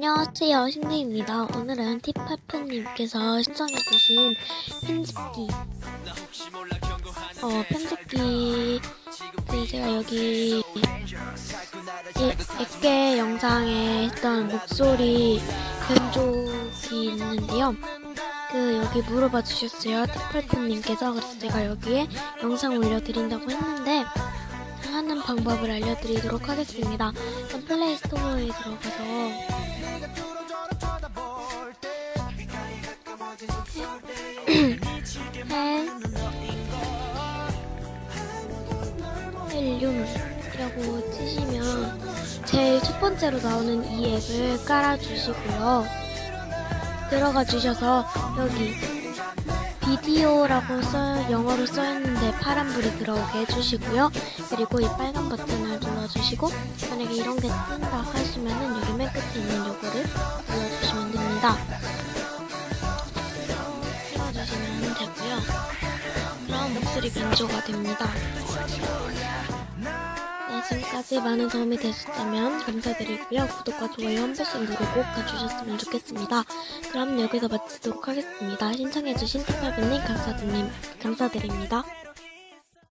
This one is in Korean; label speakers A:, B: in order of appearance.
A: 안녕하세요, 신디입니다. 오늘은 티파프님께서 신청해주신 편집기, 어, 편집기, 그 제가 여기, 예, 100개 영상에 했던 목소리 변조기 있는데요. 그, 여기 물어봐 주셨어요. 티파프님께서. 그래서 제가 여기에 영상 올려드린다고 했는데, 하는 방법을 알려드리도록 하겠습니다. 일단 플레이 스토어에 들어가서 헬륨이라고 치시면 제일 첫 번째로 나오는 이 앱을 깔아주시고요. 들어가 주셔서 여기 비디오라고 써 영어로 써 있는데 파란불이 들어오게 해주시고요. 그리고 이 빨간 버튼을 눌러주시고 만약에 이런 게 뜬다 하시면은 여기 맨 끝에 있는 요거를 눌러주시면 됩니다. 찍어주시면 되고요. 그럼 목소리 변조가 됩니다. 네, 지금까지 많은 도움이 되셨다면 감사드리고요. 구독과 좋아요 한 번씩 누르고 가주셨으면 좋겠습니다. 그럼 여기서 마치도록 하겠습니다. 신청해주신 감사드립니다. 감사드립니다.